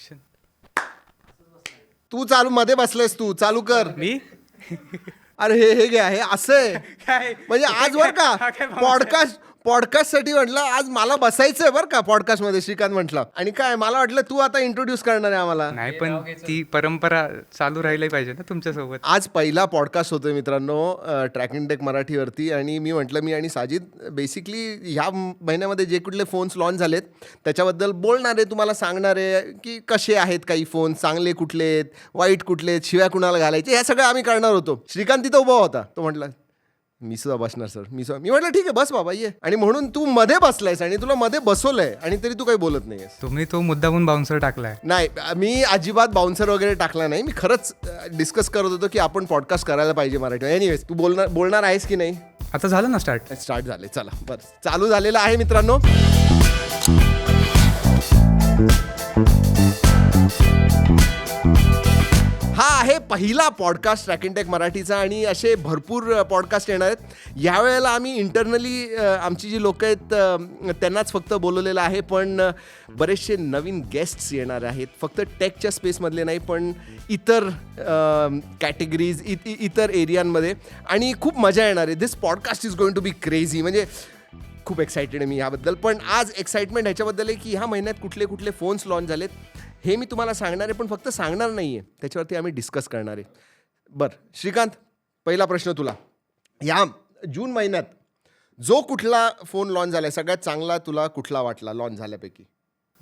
Action तू चालू मध्ये बसलेस तू. चालू कर. मी? अरे हे हे घ्या हे असं आहे. काय? म्हणजे आज बर का? पॉडकास्ट पॉडकास्टसाठी म्हटलं आज मला बसायचंय बरं का पॉडकास्टमध्ये श्रीकांत म्हटलं. आणि काय मला वाटलं तू आता इंट्रोड्यूस करणार आहे आम्हाला. नाही पण ती परंपरा चालू राहिली पाहिजे ना तुमच्यासोबत. आज पहिला पॉडकास्ट होतोय मित्रांनो ट्रॅक अँड टेक मराठीवरती. आणि मी म्हटलं मी आणि साजिद बेसिकली ह्या महिन्यामध्ये जे कुठले फोन्स लॉन्च झालेत त्याच्याबद्दल बोलणार आहे तुम्हाला सांगणार आहे की कसे आहेत काही फोन चांगले कुठले आहेत वाईट कुठले आहेत शिव्या कुणाला घालायचे हे सगळं आम्ही करणार होतो. श्रीकांत तिथं उभा होता तो म्हटला मी सुद्धा बसणार सर. मी सुद्धा मी म्हटलं ठीक आहे बस बाबा ये. आणि म्हणून तू मध्ये बसलायस आणि तुला मध्ये बसवलंय आणि तरी तू काही बोलत नाहीयेस. तुम्ही तो मुद्दामून बाउन्सर टाकलाय. नाही मी अजिबात बाउन्सर वगैरे टाकला नाही. मी खरंच डिस्कस करत होतो की आपण पॉडकास्ट करायला पाहिजे मराठी एनिवेज तू बोलणार बोलणार आहेस की नाही? आता झालं ना स्टार्ट स्टार्ट झाले. चला बरं. चालू झालेलं आहे मित्रांनो. हा आहे पहिला पॉडकास्ट ट्रॅक मराठीचा आणि असे भरपूर पॉडकास्ट येणार आहेत. यावेळेला आम्ही इंटरनली आमची जी लोक आहेत त्यांनाच फक्त बोलवलेलं आहे पण बरेचसे नवीन गेस्ट्स येणार आहेत. फक्त टेकच्या स्पेसमधले नाही पण इतर कॅटेगरीज इतर एरियांमध्ये आणि खूप मजा येणार आहे. This podcast is going to be crazy म्हणजे खूप एक्सायटेड आहे मी याबद्दल. पण आज एक्साइटमेंट ह्याच्याबद्दल आहे की ह्या महिन्यात कुठले कुठले फोन्स लॉन्च झालेत. हे मी तुम्हाला सांगणार आहे पण फक्त सांगणार नाही आहे त्याच्यावरती आम्ही डिस्कस करणार आहे. बरं श्रीकांत पहिला प्रश्न तुला. या जून महिन्यात जो कुठला फोन लॉन्च झाला सगळ्यात चांगला तुला कुठला वाटला लॉन्च झाल्यापैकी?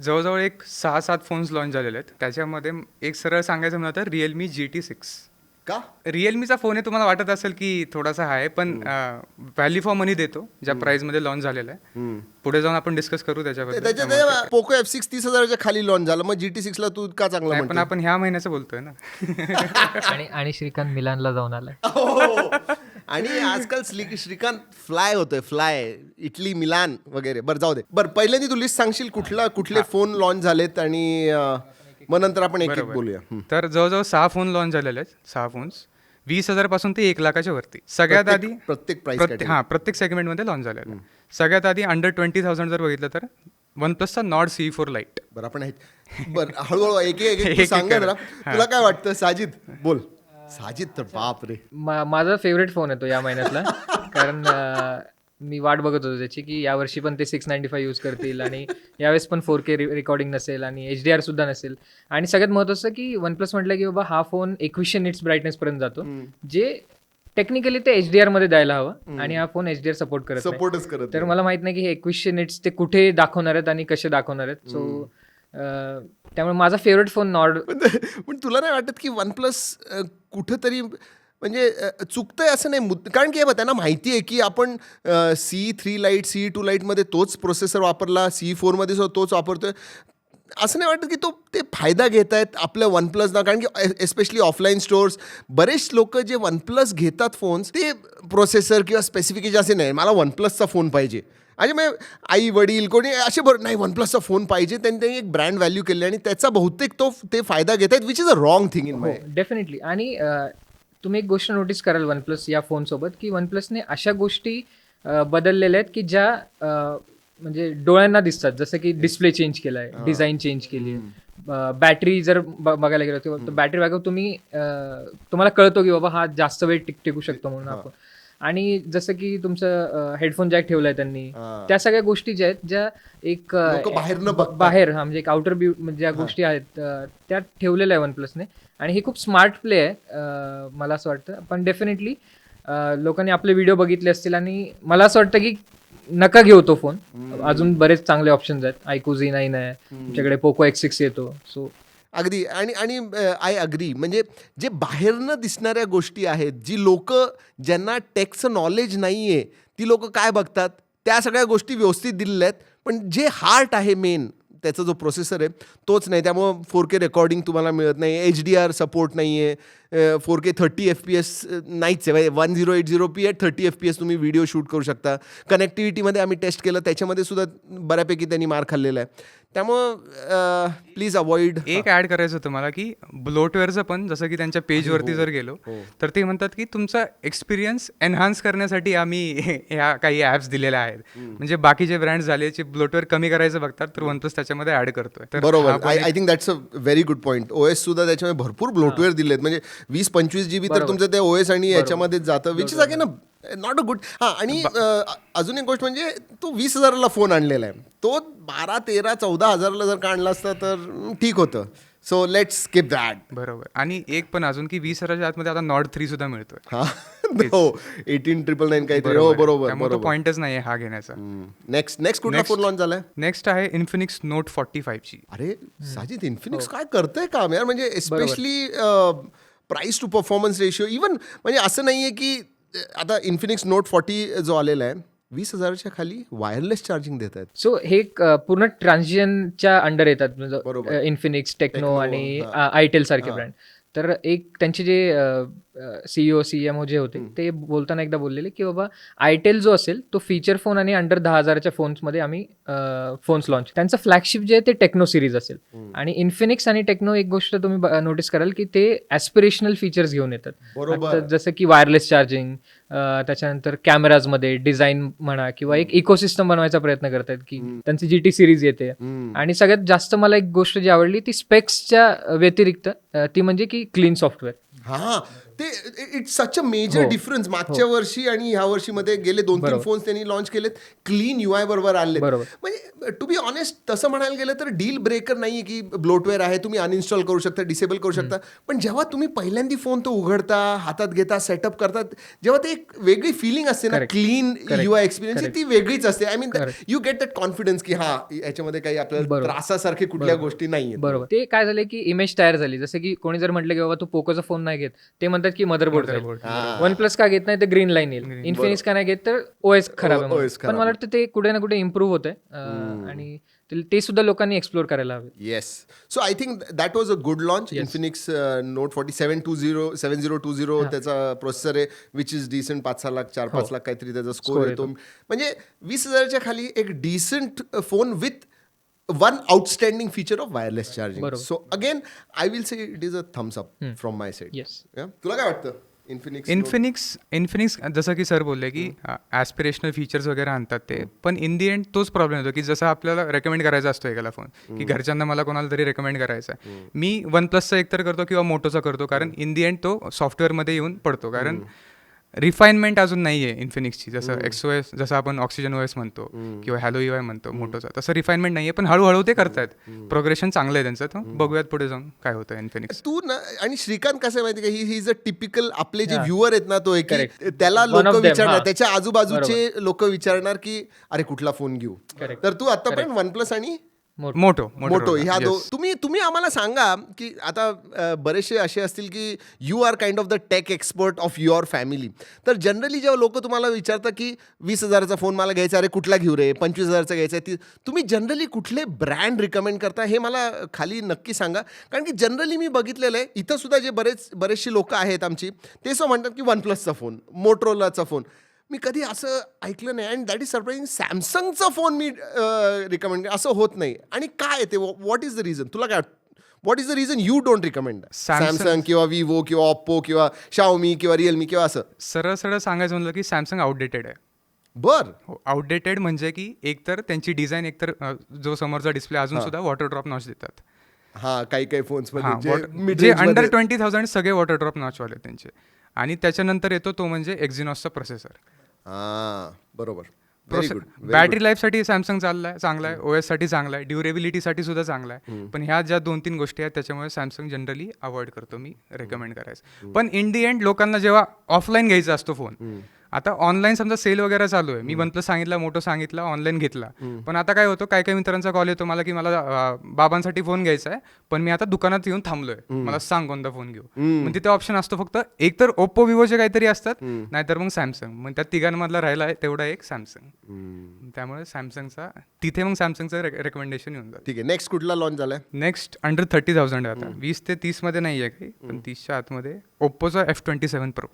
जवळजवळ एक सहा सात फोन्स लॉन्च झालेले आहेत. त्याच्यामध्ये एक सरळ सांगायचं म्हणलं तर रिअलमी जी टी सिक्स का? रिअलमीचा फोन आहे तुम्हाला वाटत असेल की थोडासा आहे पण व्हॅल्यू फॉर मनी देतो ज्या प्राइसमध्ये लॉन्च झालेला आहे. पुढे जाऊन आपण डिस्कस करू त्याच्याबद्दल. पोको एफ सिक्स तीस हजाराच्या खाली लॉन्च झालं मग जी टी सिक्सला तू का चांगला पण आपण ह्या महिन्याचं बोलतोय ना. आणि आणि श्रीकांत मिलानला जाऊन आलाय. हो. आणि आजकाल श्री श्रीकांत फ्लाय होतोय फ्लाय इटली मिलान वगैरे. बरं जाऊ दे. बरं पहिल्यांदा तू लिस्ट सांगशील कुठला कुठले फोन लॉन्च झालेत आणि मग नंतर आपण एक एक बोलूया. हं. तर जवळजवळ सहा फोन लॉन्च झालेले आहेत. सहा फोन्स वीस हजारपासून ते एक लाखाच्या वरती. सगळ्यात आधी प्रत्येक प्राइस प्रत्येक हा प्रत्येक सेगमेंटमध्ये लॉन्च झालेलं आहे. सगळ्यात आधी अंडर ट्वेंटी थाउजंड जर बघितलं तर वन प्लसचा नॉट सी फोर लाइट बरं आपण आहेत. बरं हळूहळू एक एक- एक एक- तू एक सांग ना कर. जरा. तुला काय वाटतं साजिद? बोल. साजिद तर बाप रे मा- माझा फेवरेट फोन आहे तो या महिन्यातला. कारण अं, मी वाट बघत होतो त्याची की यावर्षी पण ते सिक्स नाईन्टी फाय यूज करतील आणि यावेळेस पण फोर के रेकॉर्डिंग नसेल आणि एच डी आर सुद्धा नसेल. आणि सगळ्यात महत्त्वाचं की वन प्लस म्हटलं की बाबा हा फोन एकवीसशे निट्स ब्राईटनेस पर्यंत जातो जे टेक्निकली ते एच डी आरमध्ये द्यायला हवं आणि हा phone H D R support करत. सपोर्टच करत तर मला माहीत नाही की हे एकवीसशे निट्स ते कुठे दाखवणार आहेत आणि कसे दाखवणार आहेत. सो त्यामुळे माझा फेवरेट फोन नॉर्ड पण पण तुला नाही वाटत की वन प्लस कुठंतरी म्हणजे अ, चुकतंय असं नाही. मुद्द कारण की हे बघ, त्यांना माहिती आहे की आपण C three lite C two लाईटमध्ये तोच प्रोसेसर वापरला सी फोरमध्ये सुद्धा तोच वापरतोय. असं नाही वाटत की तो ते फायदा घेत आहेत आपल्या वन प्लसना कारण की एस्पेशली ऑफलाईन स्टोअर्स बरेच लोक जे वन प्लस घेतात फोन्स ते प्रोसेसर किंवा स्पेसिफिकेशन असे नाही. मला वन प्लसचा फोन पाहिजे. आणि मग आई वडील कोणी असे बरं नाही वन प्लसचा फोन पाहिजे. त्यांनी त्यांनी एक ब्रँड व्हॅल्यू केली आणि त्याचा बहुतेक तो ते फायदा घेत आहेत which is a wrong thing in हो माय डेफिनेटली आणि तुम्ही एक गोष्ट नोटीस कराल वन प्लस या फोनसोबत की वन प्लसने अशा गोष्टी बदललेल्या आहेत की ज्या म्हणजे डोळ्यांना दिसतात. जसं की डिस्प्ले चेंज केला आहे डिझाईन चेंज केली आहे. बॅटरी जर बघायला गेलो तर बॅटरी बॅकअप तुम्ही तुम्हाला कळतो की बाबा हा जास्त वेळ टिक टिकू शकतो म्हणून आपण. आणि जसं की तुमचं हेडफोन जॅक ठेवलाय त्यांनी. त्या सगळ्या गोष्टी ज्या आहेत ज्या एक. बाहेर हा म्हणजे एक आउटर ब्यू ज्या गोष्टी आहेत त्या ठेवलेल्या आहे वन प्लसने आणि हे खूप स्मार्ट प्ले आहे मला असं वाटतं. पण डेफिनेटली लोकांनी आपले व्हिडिओ बघितले असतील आणि मला असं वाटतं की नका घेऊ तो फोन अजून बरेच चांगले ऑप्शन्स आहेत. आयकू झी नाईन आहे. तुमच्याकडे पोको एक्स सिक्स येतो. सो अगदी. आणि आणि आय अग्री म्हणजे जे बाहेरनं दिसणाऱ्या गोष्टी आहेत जी लोक ज्यांना टेक्सचं नॉलेज नाही आहे ती लोक काय बघतात? त्या सगळ्या गोष्टी व्यवस्थित दिलेल्या आहेत. पण जे हार्ट आहे मेन त्याचा जो प्रोसेसर आहे तोच नाही. त्यामुळं फोर के रेकॉर्डिंग तुम्हाला मिळत नाही. एच डी आर सपोर्ट नाही आहे four K thirty F P S नाहीच आहे. One zero eight zero P eight thirty F P S तुम्ही व्हिडिओ शूट करू शकता. कनेक्टिव्हिटीमध्ये आम्ही टेस्ट केलं. त्याच्यामध्ये सुद्धा बऱ्यापैकी त्यांनी मार खाल्लेला आहे. त्यामुळं प्लीज अवॉइड एक ऍड करायचं होतं मला की ब्लोटवेअरचं पण जसं की त्यांच्या पेजवरती जर गेलो तर ते म्हणतात की तुमचा एक्सपिरियन्स एनहान्स करण्यासाठी आम्ही ह्या काही ॲप्स दिलेल्या आहेत. म्हणजे बाकीचे ब्रँड झाले जे ब्लोटवेअर कमी करायचं बघतात तर वन प्लस त्याच्यामध्ये ऍड करतोय. तर हा बरोबर I think that's a very good point OS सुद्धा त्याच्यामध्ये भरपूर ब्लोटवेअर दिलेत. म्हणजे वीस पंचवीस जीबी तर तुमचं ते ओएस आणि याच्यामध्ये जातं which is again not a good हां आणि अजून एक गोष्ट म्हणजे तो वीस हजाराला फोन आणलेला आहे. तो बारा तेरा चौदा हजाराला जर का आणला असता तर ठीक होतं. सो लेट्स स्किप दॅट बरोबर. आणि एक पण अजून की वीस हजाराच्या आतमध्ये आता नॉट थ्री सुद्धा मिळतोय. हा हो एटीन ट्रिपल नाईन काहीतरी. हो बरोबर. पॉईंटच नाही हा घेण्याचा. नेक्स्ट नेक्स्ट कुठला फोन लॉन्च झालाय? नेक्स्ट आहे इन्फिनिक्स नोट फॉर्टी फाईव्ह ची. अरे साजिद इन्फिनिक्स काय करतंय काम यार? म्हणजे especially price to performance ratio even म्हणजे असं नाही आहे की आता इन्फिनिक्स नोट फॉर्टी जो आलेला आहे वीस हजाराच्या खाली वायरलेस चार्जिंग देत आहेत. सो हे एक, अ, पूर्ण ट्रान्झिशनच्या अंडर येतात बरोबर. म्हणजे इन्फिनिक्स टेक्नो आणि आयटेल सारखे ब्रँड तर एक त्यांचे जे सीईओ सीएमओ जे होते ते बोलताना एकदा बोललेले की बाबा आयटेल जो असेल तो फीचर फोन आणि अंडर दहा हजाराच्या फोन्समध्ये आम्ही फोन्स लॉन्च त्यांचं फ्लॅगशिप जे आहे ते टेक्नो सिरीज असेल. आणि इन्फिनिक्स आणि टेक्नो एक गोष्ट तुम्ही नोटीस कराल की ते ॲस्पिरेशनल फीचर्स घेऊन येतात. जसं की वायरलेस चार्जिंग त्याच्यानंतर कॅमेराजमध्ये डिझाईन म्हणा किंवा एक इकोसिस्टम बनवायचा प्रयत्न करतायत की त्यांची जी टी सिरीज येते. आणि सगळ्यात जास्त मला एक गोष्ट जी आवडली ती स्पेक्सच्या व्यतिरिक्त ती म्हणजे की क्लीन सॉफ्टवेअर हा ते it's such a major difference मागच्या वर्षी आणि ह्या वर्षी मध्ये गेले दोन तीन फोन्स त्यांनी लॉन्च केलेत. क्लीन यू आय बरोबर. आणले. म्हणजे टू बी ऑनेस्ट तसं म्हणायला गेलं तर डील ब्रेकर नाही की ब्लोटवेअर आहे तुम्ही अनइन्स्टॉल करू शकता डिसेबल करू शकता. पण जेव्हा तुम्ही पहिल्यांदा फोन तो उघडता हातात घेता सेटअप करतात जेव्हा ते एक वेगळी फिलिंग असते ना. Clean Correct. U I experience ती वेगळीच असते. I mean. You get that confidence की हा याच्यामध्ये काही आपल्याला. त्रासासारखे कुठल्या गोष्टी नाही बरोबर. ते काय झालं की इमेज तयार झाली. जसं की कोणी जर म्हटलं की बाबा तू पोकोचा फोन नाही घेत. ते म्हणतात की मदरबोर्ड वन प्लस का घेत नाही तर ग्रीन लाईन येईल. इन्फिनिक्स का नाही घेत तर ओएस खराब आहे. पण मला वाटतं ते कुठे ना कुठे इम्प्रूव्ह होत आहे आणि ते- ते सुद्धा लोकांनी एक्सप्लोर करायला हवे. Yes so I think that was a good launch Infinix Note forty seven two zero seven zero two zero त्याचा प्रोसेसर आहे विच इज डिसेंट पाच सहा लाख चार पाच लाख काहीतरी त्याचा स्कोर येतो. म्हणजे वीस हजाराच्या खाली एक decent phone with one outstanding feature of wireless charging so again I will say it is a thumbs up from my yes तुला काय वाटतं? इन्फिनिक्स इन्फिनिक्स इन्फिनिक्स जसं की सर बोलले की ॲस्पिरेशनल फीचर्स वगैरे आणतात ते. पण इन दी एंड तोच प्रॉब्लेम होतो की जसं आपल्याला रेकमेंड करायचा असतो एकाला फोन की घरच्यांना मला कोणाला तरी रेकमेंड करायचा आहे मी वन प्लसचा एकतर करतो किंवा मोटोचा करतो कारण इन दी एंड तो सॉफ्टवेअरमध्ये येऊन पडतो. कारण रिफाईनमेंट अजून नाही आहे इन्फिनिक्सची जसं एक्सओ एस जसं आपण ऑक्सिजन ओ एस म्हणतो किंवा हॅलो यू आय म्हणतो मोटोचा तसं रिफाईनमेंट नाही आहे पण हळूहळू ते करतायत. प्रोग्रेशन चांगलं आहे त्यांचं. तर बघूयात पुढे जाऊन काय होतं इन्फिनिक्स तू ना आणि श्रीकांत कसं आहे माहिती का? ही इज अ टिपिकल आपले जे व्ह्युअर आहेत ना तो एक. त्याला लोक विचारणार. त्याच्या आजूबाजूचे लोक विचारणार की अरे कुठला फोन घेऊ. तर तू आतापर्यंत वन प्लस आणि मोटो मोटो ह्या दो तुम्ही तुम्ही आम्हाला सांगा की आता बरेचसे असे असतील की you are kind of the tech expert of your family तर जनरली जेव्हा लोक तुम्हाला विचारतात की वीस हजाराचा फोन मला घ्यायचा अरे कुठला घेऊ रे? पंचवीस हजारचा घ्यायचा आहे ती तुम्ही जनरली कुठले ब्रँड रिकमेंड करता हे मला खाली नक्की सांगा. कारण की जनरली मी बघितलेलं आहे इथं सुद्धा जे बरेच बरेचशी लोक आहेत आमची ते असं म्हणतात की वन प्लसचा फोन मोटरोलाचा फोन मी कधी असं ऐकलं नाही. अँड दॅट इज सरप्राईजिंग सॅमसंगचा फोन मी रिकमेंड असं होत नाही. आणि काय ते? व्हॉट इज द रिझन तुला काय what is the reason you don't recommend Samsung किंवा विवो किंवा ऑप्पो किंवा शाओमी किंवा रिअलमी किंवा असं. सरळ सरळ सांगायचं म्हणलं की सॅमसंग आउटडेटेड आहे. बर. आउटडेटेड म्हणजे की एकतर त्यांची डिझाईन एकतर जो समोरचा डिस्प्ले अजून सुद्धा वॉटर ड्रॉप नॉच देतात. हा काही काही फोन्स हा, अंडर ट्वेंटी थाउजंड सगळे वॉटर ड्रॉप नॉचवाले त्यांचे. आणि त्याच्यानंतर येतो तो म्हणजे एक्झिनॉसचा प्रोसेसर बरोबर. बॅटरी लाईफसाठी सॅमसंग चाललाय चांगला आहे ओएससाठी चांगला आहे ड्युरेबिलिटीसाठी सुद्धा चांगला आहे पण ह्या ज्या दोन तीन गोष्टी आहेत त्याच्यामुळे सॅमसंग जनरली अवॉइड करतो मी रेकमेंड करायचं. पण इन दी एंड लोकांना जेव्हा ऑफलाईन घ्यायचा असतो फोन आता ऑनलाईन समजा सेल वगैरे चालू आहे. मी वन प्लस सांगितला मोठं सांगितला ऑनलाईन घेतला. पण आता काय होतं काय काय मित्रांचा कॉल येतो मला की मला बाबांसाठी फोन घ्यायचा आहे पण मी आता दुकानात येऊन थांबलोय. मला सांग कोणता फोन घेऊ. मग तिथे ऑप्शन असतो फक्त एक तर ओप्पो विवोचे काहीतरी असतात नाहीतर मग सॅमसंग मग त्या तिघांमधला राहिला आहे तेवढा एक सॅमसंग त्यामुळे सॅमसंगचा तिथे मग सॅमसंगचं रेकमेंडेशन येऊन जातं. ठीक आहे. नेक्स्ट कुठला लॉन्च झालाय? नेक्स्ट अंडर थर्टी थाउजंड आहे आता. वीस ते तीसमध्ये नाही आहे काही पण तीसच्या आतमध्ये ओप्पोचा एफ ट्वेंटी सेवन प्रो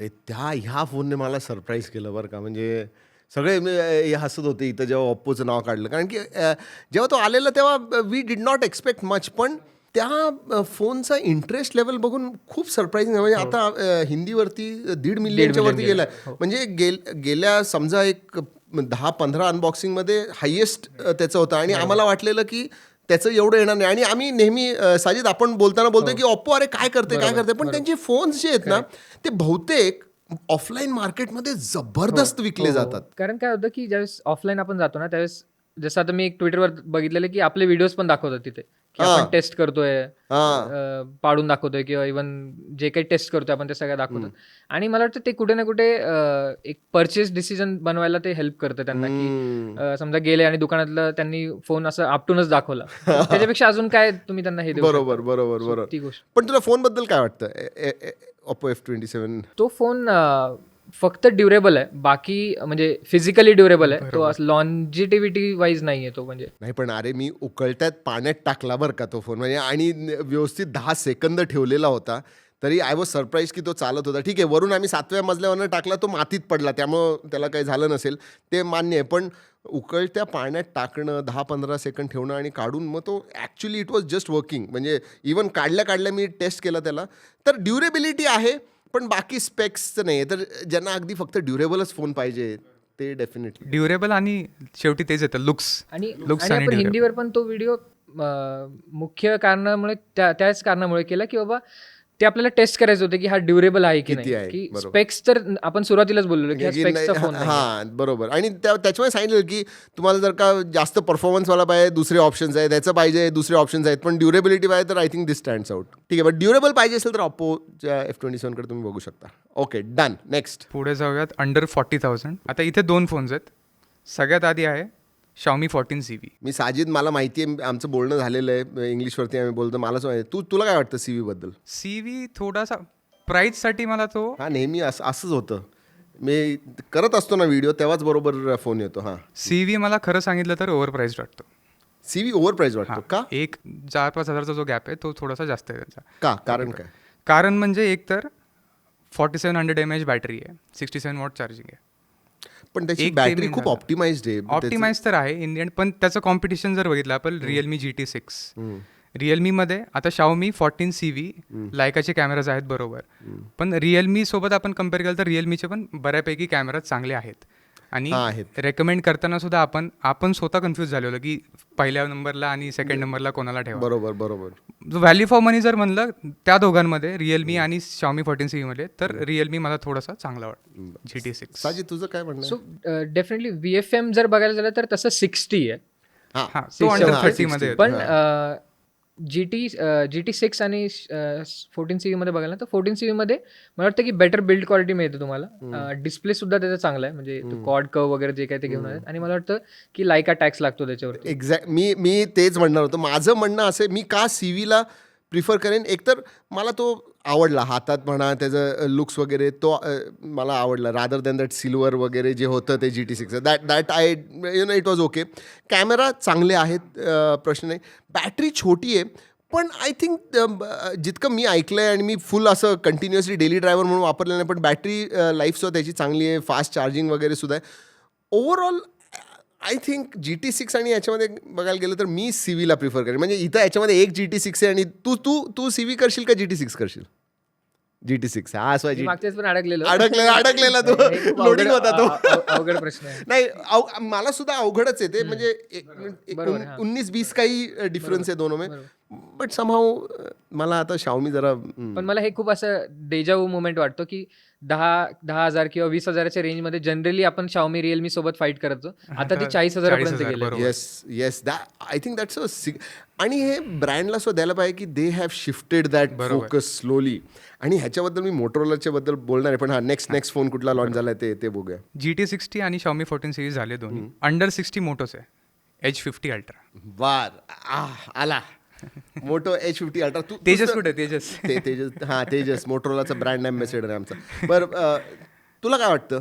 अरे त्या ह्या फोनने मला सरप्राईज केलं बरं का. म्हणजे सगळे मी, अ, हे हसत होते इथं जेव्हा ओप्पोचं नाव काढलं. कारण की अ, जेव्हा तो आलेला तेव्हा we did not expect much पण त्या फोनचा इंटरेस्ट लेवल बघून खूप सरप्राईजिंग म्हणजे आता अ, हिंदीवरती दीड मिलियनच्या वरती गेलाय. म्हणजे गेल गेल्या समजा एक दहा पंधरा अनबॉक्सिंगमध्ये हायेस्ट त्याचं होतं. आणि आम्हाला वाटलेलं की त्याचं एवढं येणार नाही. आणि आम्ही नेहमी साजिद आपण बोलताना बोलतोय की ऑप्पो अरे काय करते काय करते? पण त्यांचे फोन्स जे आहेत ना ते बहुतेक ऑफलाईन मार्केटमध्ये जबरदस्त विकले जातात. कारण काय होतं की ज्यावेळेस ऑफलाईन आपण जातो ना त्यावेळेस जसं आता मी एक ट्विटरवर बघितलेलं की आपले व्हिडिओज पण दाखवतात तिथे. की हा. आपण टेस्ट करतोय हा. अं, पाडून दाखवतोय किंवा इव्हन जे काही टेस्ट करतोय आपण ते सगळं दाखवतात. आणि मला वाटतं ते कुठे ना कुठे अं, एक परचेस डिसिजन बनवायला ते हेल्प करतं त्यांना की अं, समजा गेले आणि दुकानातलं त्यांनी फोन असं आपटूनच दाखवला. त्याच्यापेक्षा अजून काय तुम्ही त्यांना हे देऊ बरोबर शकता? बरोबर So, बरोबर ती गोष्ट. पण तुला फोनबद्दल काय वाटतं? ओप्पो एफ ट्वेंटी सेवन तो फोन फक्त ड्युरेबल आहे. बाकी म्हणजे फिजिकली ड्युरेबल आहे. तो लॉन्जिटिव्हिटी वाईज नाही आहे तो म्हणजे. नाही पण अरे मी उकळत्यात पाण्यात टाकला बरं का तो फोन. म्हणजे आणि व्यवस्थित दहा सेकंद ठेवलेला होता. तरी आय वॉज सरप्राईज की तो चालत होता. ठीक आहे वरून आम्ही सातव्या मजल्यावरनं टाकला तो मातीत पडला. त्यामुळं त्याला काही झालं नसेल. ते मान्य आहे. पण उकळत्या पाण्यात टाकणं दहा पंधरा सेकंड ठेवणं आणि काढून मग तो actually it was just working म्हणजे इवन काढल्या काढल्या मी टेस्ट केला त्याला. तर ड्युरेबिलिटी आहे. पण बाकी स्पेक्सचं नाही. तर ज्यांना अगदी फक्त ड्युरेबलच फोन पाहिजे ते डेफिनेटली ड्युरेबल आणि शेवटी तेच येतं लुक्स आणि Looks आणि आपण. हिंदीवर पण तो व्हिडिओ मुख्य कारणामुळे त्या त्याच कारणामुळे केला की बाबा ते आपल्याला टेस्ट करायचं होतं की हा ड्युरेबल आहे की किती नाही. आहे, की बरोबर. स्पेक्स तर आपण सुरुवातीलाच बोललो की हा की स्पेक्सचा नाही- फोन नाही हा बरोबर. आणि त्या त्याच्यामुळे सांगितलं की तुम्हाला जर का जास्त परफॉर्मन्सवाला पाहिजे दुसरे ऑप्शन्स आहेत त्याचं पाहिजे दुसरे ऑप्शन्स आहेत पण ड्युरेबिलिटी पाहिजे तर I think this stands out ठीक आहे बट ड्युरेबल पाहिजे असेल तर ऑप्पोच्या एफ ट्वेंटी सेवनकडे तुम्ही बघू शकता. ओके डन नेक्स्ट पुढे जाऊयात अंडर फॉर्टी थाउजंड आता इथे दोन फोन्स आहेत. सगळ्यात आधी आहे शाओमी फोर्टीन सी व्ही मी साजिद मला माहिती आहे आमचं बोलणं झालेलं आहे इंग्लिशवरती आम्ही बोलतो. मलाच माहिती. तू तुला काय वाटतं सी बद्दल? सी व्ही थोडासा प्राईजसाठी मला तो हा नेहमी असं असंच होतं. मी करत असतो ना व्हिडिओ तेव्हाच बरोबर फोन येतो. हां. सी व्ही मला खरं सांगितलं तर ओव्हर प्राईज वाटतो. सी व्ही ओव्हर प्राईज वाटतो का? एक चार पाच हजारचा जो गॅप आहे तो थोडासा जास्त आहे त्याचा. का? कारण काय? कारण म्हणजे एक तर forty seven hundred M H battery आहे सिक्स्टी सेवन वॉट चार्जिंग आहे. पण त्याची बॅटरी खूप झालं. ऑप्टिमाइज्ड आहे ऑप्टिमाइज तर आहे. इंडियन पण त्याचं कॉम्पिटिशन जर बघितलं आपण रिअलमी जी टी सिक्स रिअलमीमध्ये आता शाओमी फोर्टीन सी व्ही लायकाचे कॅमेराज आहेत बरोबर. पण रिअलमी सोबत आपण कंपेअर केलं तर रिअलमीचे पण बऱ्यापैकी कॅमेराज चांगले आहेत. आणि हा, आहेत. रेकमेंड करताना सुद्धा आपण आपण स्वतः कन्फ्यूज झालेलो की पहिल्या नंबरला आणि सेकंड नंबरला कोणाला ठेवा. बरोबर बरोबर. व्हॅल्यू फॉर मनी जर म्हणलं त्या दोघांमध्ये रिअलमी आणि शाओमी फोर्टीन सी मध्ये तर रिअलमी मला थोडासा चांगला वाटतं. जी टी सिक्स तुझं काय म्हणणं आहे? So definitely V F M जर बघायला झालं तर तसं सिक्स्टी आहे. हा. हा तो अंडर हा, थर्टी 60. मध्ये येतो. पण G T G T six आणि फोर्टीन सी मध्ये बघायला तर फोर्टीन सी मध्ये मला वाटतं की बेटर बिल्ड क्वालिटी मिळते तुम्हाला. डिस्प्ले सुद्धा त्याचा चांगला आहे म्हणजे कॉड कव वगैरे जे काही ते घेऊन आहेत आणि मला वाटतं की लायका टॅक्स लागतो त्याच्यावरती. एक्झॅक्ट मी मी तेच म्हणणार होतो. माझं म्हणणं असं मी का सी व्हीला प्रिफर करेन. एकतर मला तो आवडला हातात म्हणा त्याचं लुक्स वगैरे तो मला आवडला. रादर दॅन दॅट सिल्वर वगैरे जे होतं ते G T six that that I you know it was okay camera चांगले आहेत प्रश्न नाही. बॅटरी छोटी आहे पण आय थिंक जितकं मी ऐकलं आहे आणि मी फुल असं कंटिन्युअसली डेली ड्रायव्हर म्हणून वापरलेलं नाही पण बॅटरी लाईफसुद्धा त्याची चांगली आहे. फास्ट चार्जिंग वगैरे सुद्धा आहे. Overall I think G T six आणि याच्यामध्ये बघायला गेलं तर मी सी व्हीला प्रिफर करेन. म्हणजे इथं याच्यामध्ये एक जी टी सिक्स आहे आणि तू तू तू सी व्ही करशील का जी टी सिक्स करशील? जी टी सिक्स हा असं जी पण अडकलेलो. अडकलेला अडकलेला तो. लोडिंग होता तो. अव- अव- अवघड प्रश्न नाही मला सुद्धा अवघडच आहे ते. म्हणजे. उन्नीस बीस काही डिफरन्स आहे दोनों में. बट समहाऊ मला आता शावमी जरा पण मला हे खूप असं डेजावू मुवमेंट वाटतो की दहा दहा हजार किंवा वीस हजाराच्या रेंजमध्ये जनरली आपण शावमी रिअलमी सोबत फाईट करतो आता ते चाळीस हजारापर्यंत 40,000 गेले. Yes yes that I think that's a sign आणि हे ब्रँडला सुद्धा द्यायला पाहिजे की they have shifted that. Focus slowly आणि ह्याच्याबद्दल मी मोटरोलाच्या बद्दल बोलणार आहे पण हा नेक्स्ट नेक्स्ट फोन कुठला लॉन्च झालाय ते ते बघूया. जी टी सिक्स्टी आणि शॉमी फोर्टीन सिरीज झाले दोन्ही. अंडर सिक्स्टी मोटोस आहे. एच फिफ्टी अल्ट्रा वार आला. मोटो एच फिफ्टी अल्ट्रा तू तेजस कुठे? तेजस. ते तेजस हा तेजस. मोटरोलाचा ब्रँड अँबॅसेडर आहे आमचा. बरं तुला काय वाटतं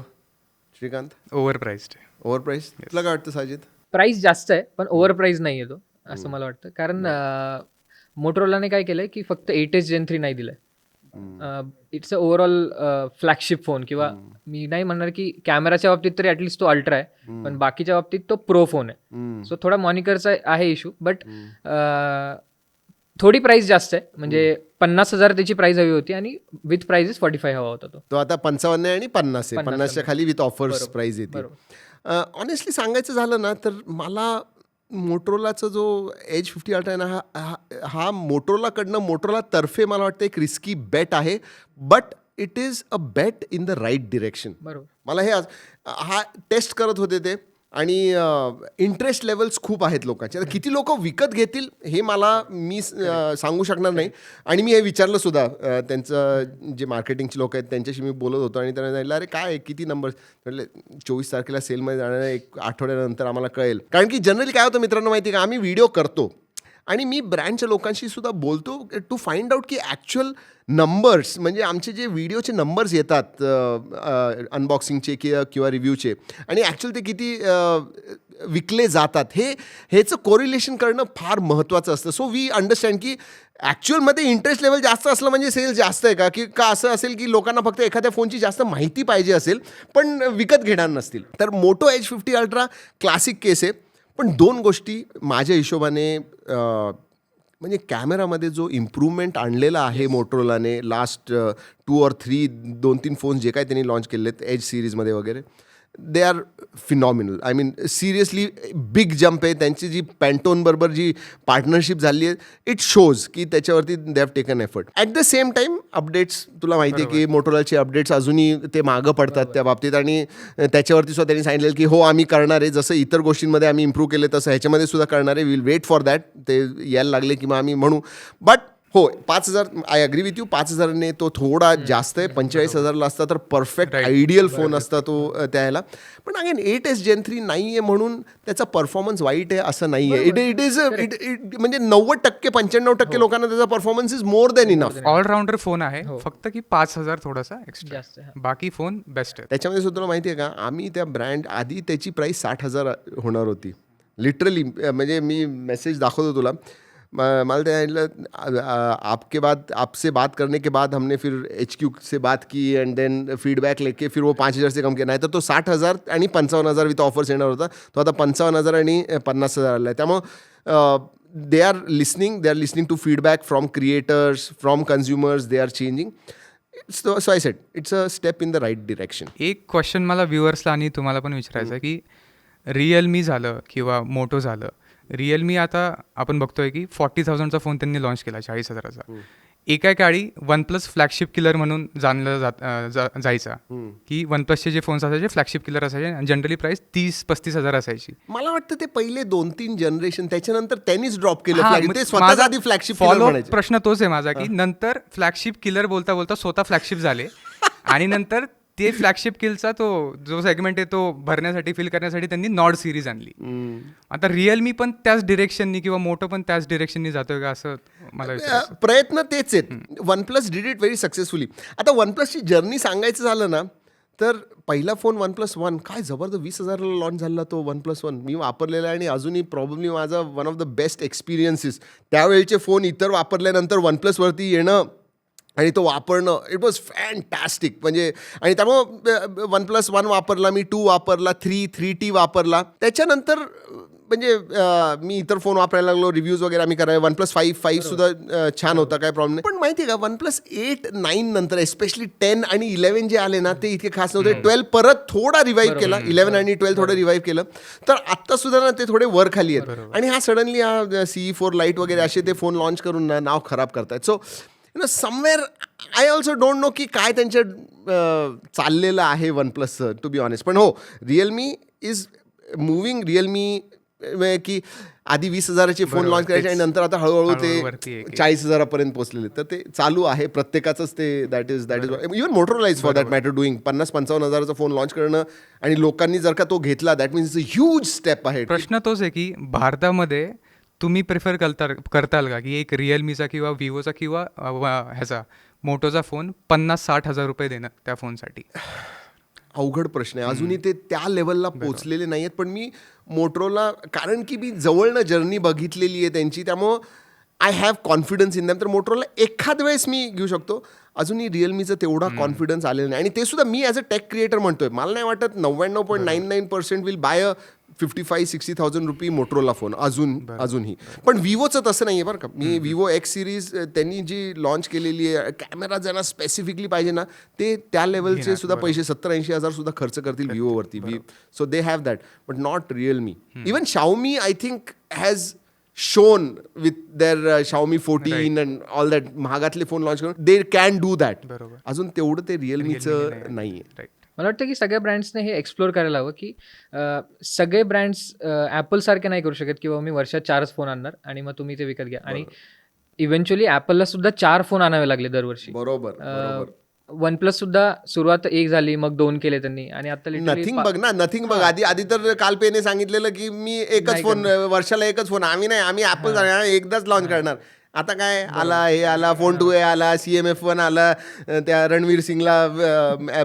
Shrikant? Over priced over price तुला काय वाटतं साजिद? प्राइस जास्त आहे पण ओव्हर प्राइस नाही आहे तो असं मला वाटतं. कारण मोटरोलाने काय केलंय की फक्त एट एस जेन थ्री नाही दिलंय. It's a overall flagship phone किंवा मी नाही म्हणणार की कॅमेराच्या बाबतीत तरी ॲटलिस्ट तो अल्ट्रा आहे पण बाकीच्या बाबतीत तो प्रो फोन आहे. सो थोडा मॉनिकरचा आहे इशू बट थोडी प्राइस जास्त आहे. म्हणजे पन्नास हजार त्याची प्राइस हवी होती आणि विथ प्राइजेस फॉर्टी फाय हवा होता तो. तो आता पंचावन्न आहे आणि पन्नास आहे. पन्नास पन्नासच्या खाली विथ ऑफर्स प्राईज येते. ऑनेस्टली सांगायचं झालं ना तर मला मोटरोलाचा जो एज फिफ्टी अल्ट्रा आहे ना हा हा- हा मोटरोलाकडनं मोटरोला तर्फे मला वाटतं एक रिस्की बेट आहे. But it is a bet in the right direction बरोबर. मला हे आज हा टेस्ट करत होते ते. आणि इंटरेस्ट लेवल्स खूप आहेत लोकांचे. आता किती लोक विकत घेतील हे मला मी सांगू शकणार नाही. आणि मी हे विचारलं सुद्धा त्यांचं जे मार्केटिंगचे लोक आहेत त्यांच्याशी मी बोलत होतो आणि त्यांना सांगितलं अरे काय किती नंबर म्हटलं चोवीस तारखेला सेलमध्ये जाणार एक आठवड्यानंतर आम्हाला कळेल. कारण की जनरली काय होतं मित्रांनो माहिती आहे का आम्ही व्हिडिओ करतो. आणि मी ब्रँडच्या लोकांशी सुद्धा बोलतो टू फाइंड आउट की ॲक्च्युअल नंबर्स म्हणजे आमचे जे व्हिडिओचे नंबर्स येतात अनबॉक्सिंगचे किंवा किंवा रिव्ह्यूचे आणि ॲक्च्युअल ते किती विकले जातात हे ह्याचं कोरिलेशन करणं फार महत्त्वाचं असतं. सो वी अंडरस्टँड की ॲक्च्युअलमध्ये इंटरेस्ट लेवल जास्त असलं म्हणजे सेल जास्त आहे का? की का असं असेल की लोकांना फक्त एखाद्या फोनची जास्त माहिती पाहिजे असेल पण विकत घेणार नसतील. तर moto H fifty ultra classic case आहे. पण दोन गोष्टी माझ्या हिशोबाने म्हणजे कॅमेरामध्ये जो इम्प्रूव्हमेंट आणलेला आहे मोटरोलाने लास्ट टू ऑर थ्री दोन तीन फोन्स जे काय त्यांनी लॉन्च केले आहेत एज सिरीजमध्ये वगैरे they are phenomenal I mean seriously big jump आहे. त्यांची जी पॅन्टोनबरोबर जी पार्टनरशिप झाली आहे इट शोज की त्याच्यावरती they have taken effort at the same time updates तुला माहिती आहे की मोटोलाचे अपडेट्स अजूनही ते मागं पडतात त्या बाबतीत. आणि त्याच्यावरती सुद्धा त्यांनी सांगितलेलं की हो आम्ही करणार आहे. जसं इतर गोष्टींमध्ये आम्ही इम्प्रूव्ह केले तसं ह्याच्यामध्ये सुद्धा करणार आहे. विल वेट फॉर दॅट ते यायला लागले की मग आम्ही म्हणू. बट हो पाच हजार आय अग्री विथ यू पाच हजारने तो थोडा जास्त आहे. पंचेचाळीस हजारला असता तर परफेक्ट आयडियल फोन असता तो त्याला. पण again eight S gen three नाही आहे म्हणून त्याचा परफॉर्मन्स वाईट आहे असं नाही आहे it it is it it म्हणजे नव्वद टक्के पंच्याण्णव टक्के लोकांना त्याचा performance is more than enough allrounder phone आहे फक्त की पाच हजार थोडासा एक्स्ट्रा बाकी फोन बेस्ट आहे त्याच्यामध्ये सुद्धा माहिती आहे का आम्ही त्या ब्रँड आधी त्याची प्राईस साठ हजार होणार होती. लिटरली म्हणजे मी मेसेज दाखवतो तुला. म- मला ते सांगितलं आ- आ- आपके बाद आपसे बात करने के बाद हमने फिर एच क्यू से बात की एंड देन फीडबॅक लेके फिर वो पाच हजार से कम किया नाही तर तो साठ हजार आणि पंचावन्न हजार विथ ऑफर्स येणार होता। तो आता पंचावन्न हजार आणि पन्नास हजार आला आहे त्यामुळं they are listening they are listening to feedback from creators from consumers they are changing so I said it's a step in the right direction एक क्वेश्चन मला व्ह्युअर्सला आणि तुम्हाला पण विचारायचं आहे की रिअलमी झालं किंवा मोटो झालं रिअलमी आता आपण बघतोय की फॉर्टी थाउजंडचा फोन त्यांनी लॉन्च केला चाळीस हजाराचा. एका काळी वन प्लस फ्लॅगशिप किलर म्हणून जाणलं जात जायचा. की वन प्लसचे जे फोन्स असायचे फ्लॅगशिप किलर असायचे जनरली प्राइस तीस पस्तीस हजार असायची. मला वाटतं ते पहिले दोन तीन जनरेशन त्याच्यानंतर त्यांनीच ड्रॉप केलं फ्लॅगशिप म्हणायचे. प्रश्न तोच आहे माझा की नंतर फ्लॅगशिप किलर बोलता बोलता स्वतः फ्लॅगशिप झाले. आणि नंतर ते फ्लॅगशिप किलचा तो जो सेगमेंट आहे तो भरण्यासाठी फिल करण्यासाठी त्यांनी नॉड सिरीज आणली. आता रिअलमी पण त्याच डिरेक्शननी किंवा मोठं पण त्याच डिरेक्शननी जातोय का असं मला प्रयत्न तेच आहेत. One plus did it very successfully आता वन प्लसची जर्नी सांगायचं झालं ना तर पहिला फोन वन प्लस वन काय जबरदस्त वीस हजारला लॉन्च झाला तो वन प्लस वन मी वापरलेला आहे आणि अजूनही प्रॉब्लेमली माझा one of the best experiences त्यावेळेचे phone इतर वापरल्यानंतर वन प्लसवरती येणं आणि तो वापरणं इट वॉज फॅन्टॅस्टिक म्हणजे आणि त्यामुळं वन प्लस वन वापरला मी टू वापरला थ्री थ्री टी वापरला. त्याच्यानंतर म्हणजे मी इतर फोन वापरायला लागलो रिव्ह्यूज वगैरे आम्ही करायला वन प्लस फाईव्ह फाईव्ह सुद्धा छान होता काय प्रॉब्लेम नाही. पण माहिती आहे का वन प्लस एट नाईन नंतर एस्पेशली टेन आणि इलेव्हन जे आले ना ते इतके खास नव्हते. ट्वेल्व परत थोडा रिवाईव्ह केला इलेव्हन आणि ट्वेल्व थोडं रिवाईव्ह केलं. तर आत्ता सुद्धा ना ते थोडे वर खाली आहेत. आणि हा सडनली हा सीई फोर लाइट वगैरे असे ते फोन लॉन्च करून ना नाव खराब करतायत. So you know somewhere I also don't know की काय त्यांच्या चाललेलं आहे वन प्लसचं टू बी ऑनेस्ट पण हो रिअलमी इज मुव्हिंग रिअलमी की आधी वीस हजाराचे फोन लॉन्च करायचे आणि नंतर आता हळूहळू ते. चाळीस हजारापर्यंत पोहोचलेले. तर ते चालू आहे प्रत्येकाचंच ते that is that is even Motorola is for that matter doing पन्नास पंचावन्न हजाराचा फोन लॉन्च करणं आणि लोकांनी जर का तो घेतला दॅट मीन्स ह्यूज स्टेप आहे प्रश्न तोच आहे की भारतामध्ये तुम्ही प्रिफर करता करताल का? की एक रिअलमीचा किंवा विवोचा किंवा ह्याचा मोटोचा फोन पन्नास साठ हजार रुपये देणं त्या फोनसाठी अवघड प्रश्न आहे. अजूनही ते त्या लेवलला पोचलेले नाही आहेत पण मी मोटरोला कारण की मी जवळनं जर्नी बघितलेली आहे त्यांची त्यामुळं I have confidence in them तर मोटरोला एखाद वेळेस मी घेऊ शकतो. अजूनही रिअलमीचं तेवढा कॉन्फिडन्स आलेला नाही. आणि ते सुद्धा मी ॲज अ टेक क्रिएटर म्हणतोय. मला नाही वाटत नव्याण्णव point nine nine percent will buy a fifty five sixty thousand rupee Motorola phone अजून अजूनही. पण विवोचं तसं नाही आहे बरं का. मी विवो एक्स सिरीज त्यांनी जी लॉन्च केलेली आहे कॅमेरा ज्यांना स्पेसिफिकली पाहिजे ना ते त्या लेवलचे सुद्धा पैसे सत्तर ऐंशी हजार सुद्धा खर्च करतील विवोवरती we so they have that but not realme even Xiaomi I think has shown with their Xiaomi fourteen and all that महागातले phone launch करून दे कॅन डू दॅट. अजून तेवढं ते रिअलमीचं नाही. आहे राईट मला वाटतं की सगळ्या ब्रँड्सने हे एक्सप्लोर करायला हवं की सगळे ब्रँड्स ॲपल सारखे नाही करू शकत की बाबा मी वर्षात चारच फोन आणणार आणि मग तुम्ही ते विकत घ्या. आणि इव्हेंच्युअली ॲपलला सुद्धा चार फोन आणावे लागले दरवर्षी. बरोबर बरोबर. वन प्लस सुद्धा सुरुवात एक झाली मग दोन केले त्यांनी आणि आता नथिंग बघ ना नथिंग बघ. आधी आधी तर काल पेने सांगितलेलं की मी एकच फोन वर्षाला एकच फोन आम्ही नाही आम्ही ऍपल एकदाच लॉन्च करणार. आता काय? आला हे आला फोन टू ए आला सी एम एफ वन आला त्या रणवीर सिंगला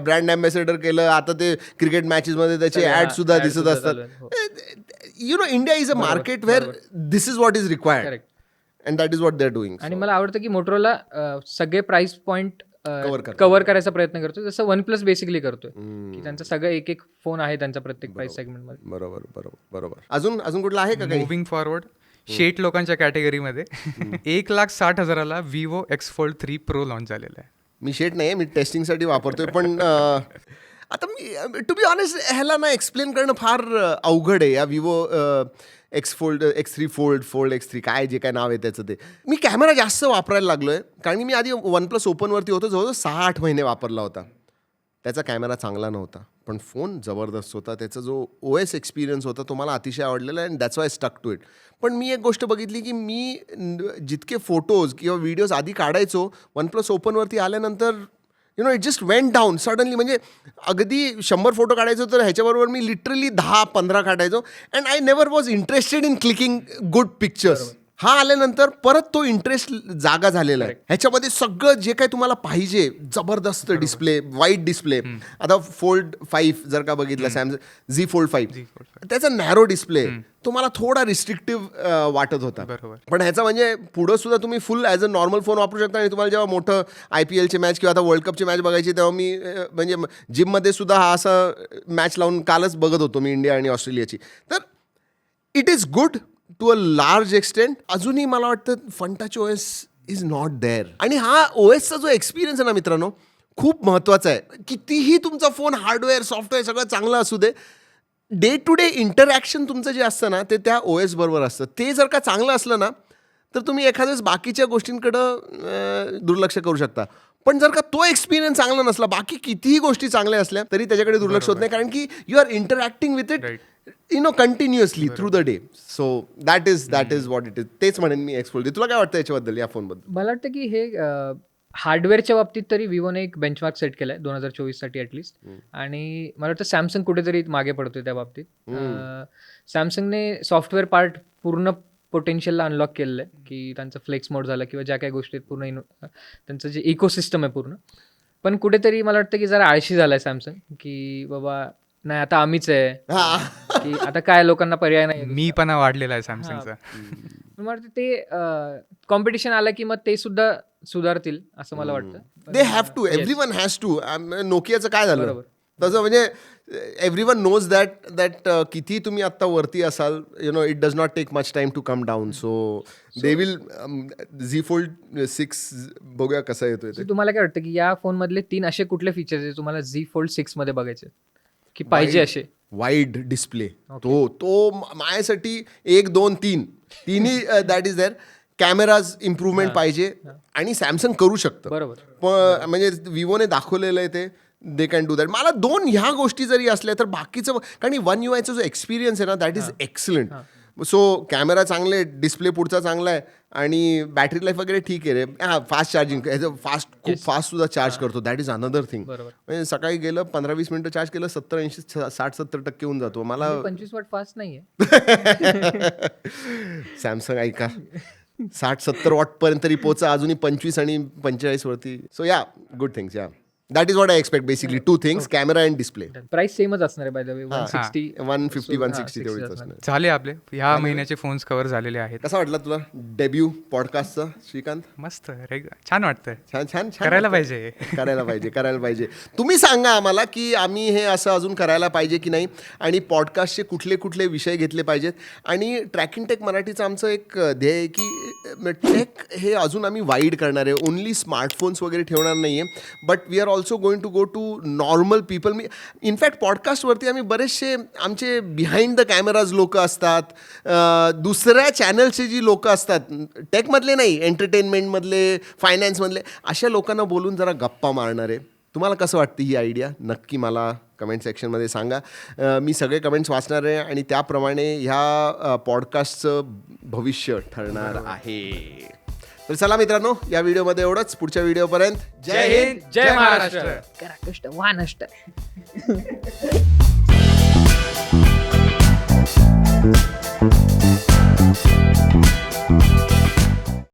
ब्रँड अँबॅसेडर केलं. आता ते क्रिकेट मॅचेस मध्ये त्याचे हा, सुद्धा दिसत असतात. You know India is a market where this is what is required. And that is what they are doing आणि मला आवडतं की मोटरोला सगळे प्राइस पॉईंट. कव्हर करायचा प्रयत्न करतो जसं वन प्लस बेसिकली करतोय की त्यांचा सगळं एक एक फोन आहे त्यांचा प्रत्येक प्राइस सेगमेंटमध्ये बरोबर बरोबर बरोबर. अजून अजून कुठला आहे का काही? मुव्हिंग फॉरवर्ड शेट लोकांच्या कॅटेगरीमध्ये एक लाख साठ हजाराला Vivo X fold three pro launch झालेला आहे. मी शेट नाही मी टेस्टिंगसाठी वापरतोय पण आता मी टू बी ऑनेस्ट ह्याला ना एक्सप्लेन करणं फार अवघड आहे. या Vivo X fold X three fold fold X three काय जे काय नाव आहे त्याचं ते. मी कॅमेरा जास्त वापरायला लागलो आहे कारण की मी आधी वन प्लस ओपनवरती होतो जवळजवळ सहा आठ महिने वापरला होता. त्याचा कॅमेरा चांगला नव्हता. पण फोन जबरदस्त होता. त्याचा जो ओ एस एक्सपिरियन्स होता तो मला अतिशय आवडलेला and that's why stuck to it पण मी एक गोष्ट बघितली की मी जितके फोटोज किंवा व्हिडिओज आधी काढायचो वन प्लस ओपनवरती आल्यानंतर you know it just went down suddenly म्हणजे अगदी शंभर फोटो काढायचो तर ह्याच्याबरोबर मी लिटरली दहा पंधरा काढायचो. And I never was interested in clicking good pictures हा आल्यानंतर परत तो इंटरेस्ट जागा झालेला आहे. ह्याच्यामध्ये सगळं जे काही तुम्हाला पाहिजे जबरदस्त डिस्प्ले वाईट डिस्प्ले आता फोल्ड फाईव्ह जर का बघितलं सॅमसंग झी फोल्ड फाईव्ह त्याचा नॅरो डिस्प्ले तो मला थोडा रिस्ट्रिक्टिव्ह वाटत होता. पण ह्याचा म्हणजे पुढं सुद्धा तुम्ही full as a normal phone वापरू शकता आणि तुम्हाला जेव्हा मोठं आय पी एलचे मॅच किंवा आता वर्ल्ड कपची मॅच बघायची तेव्हा मी म्हणजे जिममध्ये सुद्धा हा असा मॅच लावून कालच बघत होतो मी इंडिया आणि ऑस्ट्रेलियाची तर it is good to a large extent अजूनही मला वाटतं फंटाची O S is not there आणि हा ओ एसचा जो एक्सपिरियन्स आहे ना मित्रांनो खूप महत्त्वाचा आहे. कितीही तुमचा फोन हार्डवेअर सॉफ्टवेअर सगळं चांगलं असू दे डे टू डे इंटरॅक्शन तुमचं जे असतं ना ते त्या ओ एस बरोबर असतं. ते जर का चांगलं असलं ना तर तुम्ही एखाद्या वेळेस बाकीच्या गोष्टींकडं दुर्लक्ष करू शकता. पण जर का तो एक्सपिरियन्स चांगला नसला बाकी कितीही गोष्टी चांगल्या असल्या तरी त्याच्याकडे दुर्लक्ष होत नाही. कारण की you are interacting with it you know continuously through the day so that is that is what it is तेच म्हणेन मी एक्सप्लोर तुला काय वाटतं याच्याबद्दल या फोनबद्दल मला वाटतं की हे हार्डवेअरच्या बाबतीत तरी विवोने एक बेंचमार्क सेट केलाय दोन हजार चोवीससाठी ॲटलिस्ट आणि मला वाटतं सॅमसंग कुठेतरी मागे पडतोय त्या बाबतीत. सॅमसंगने सॉफ्टवेअर पार्ट पूर्ण पोटेन्शियलला अनलॉक केलेलं आहे की त्यांचं फ्लेक्स मोड झालं किंवा ज्या काही गोष्टी आहेत पूर्ण इन- त्यांचं जे इकोसिस्टम आहे पूर्ण. पण कुठेतरी मला वाटतं की जरा आळशी झालाय सॅमसंग की बाबा नाही आता आम्हीच आहे. की आता काय लोकांना पर्याय नाही मी पण वाढलेला आहे सॅमसंगचा मला वाटतं ते कॉम्पिटिशन आलं की मग ते सुद्धा सुधारतील असं मला वाटतं. They have to every one has to नोकियाचं काय झालं? बरोबर. तसं म्हणजे every one knows that that किती तुम्ही आत्ता वरती असाल you know it does not take much time to come down so they will Z fold six बघूया कसा येतोय ते. तुम्हाला काय वाटतं की या फोन मधले तीन असे कुठले फीचर्स आहे तुम्हाला झी फोल्ड सिक्समध्ये बघायचे की पाहिजे असे? वाईड डिस्प्ले तो तो माझ्यासाठी एक दोन तीन. तिन्ही that is there cameras improvement पाहिजे आणि सॅमसंग करू शकतं. बरोबर. पण म्हणजे विवोने दाखवलेलं आहे ते. दे कॅन डू दॅट मला दोन ह्या गोष्टी जरी असल्या तर बाकीचं कारण वन यू आयचा जो एक्सपिरियन्स आहे ना that is excellent so camera चांगले डिस्प्ले पुढचा चांगला आहे आणि बॅटरी लाईफ वगैरे ठीक आहे रे. हां फास्ट चार्जिंग फास्ट खूप फास्ट सुद्धा चार्ज करतो. That is another thing. म्हणजे सकाळी गेलं पंधरा वीस मिनिटं चार्ज केलं सत्तर ऐंशी साठ सत्तर टक्के होऊन जातो. मला पंचवीस वॉट फास्ट नाहीये. सॅमसंग ऐका. साठ सत्तर वॉट पर्यंत तरी पोचा अजूनही पंचवीस आणि पंचेचाळीस वरती so yeah good things yeah that is what I expect basically two things camera and display price सेमच असणार आहे by the way one sixty one fifty one sixty 60 तेवढीच असणार. झाले आपले. ह्या महिन्याचे फोन्स कव्हर झालेले आहेत. कसा वाटला तुला डेब्यू पॉडकास्टचा श्रीकांत? मस्त रेग छान वाटतंय. छान छान छान करायला. पाहिजे. करायला पाहिजे करायला पाहिजे. तुम्ही सांगा आम्हाला की आम्ही हे असं अजून करायला पाहिजे की नाही आणि पॉडकास्टचे कुठले कुठले विषय घेतले पाहिजेत. आणि ट्रॅकिंग टेक मराठीचं आमचं एक ध्येय आहे की टेक हे अजून आम्ही वाईड करणार आहे. ओन्ली स्मार्टफोन्स वगैरे ठेवणार नाही आहे but we are also going to go to normal people me in fact पॉडकास्टवरती आम्ही बरेचसे आमचे बिहाइंड द कॅमेराज लोक असतात. दुसऱ्या चॅनलचे जी लोक असतात टेकमधले नाही एंटरटेनमेंटमधले फायनान्समधले अशा लोकांना बोलून जरा गप्पा मारणार आहे. तुम्हाला कसं वाटतं ही आयडिया नक्की मला कमेंट सेक्शनमध्ये सांगा. मी सगळे कमेंट्स वाचणार आहे आणि त्याप्रमाणे ह्या पॉडकास्टचं भविष्य ठरणार आहे. तर चला मित्रांनो या व्हिडिओमध्ये एवढंच. पुढच्या व्हिडिओपर्यंत जय हिंद जय महाराष्ट्र. करा कष्ट वानष्ट.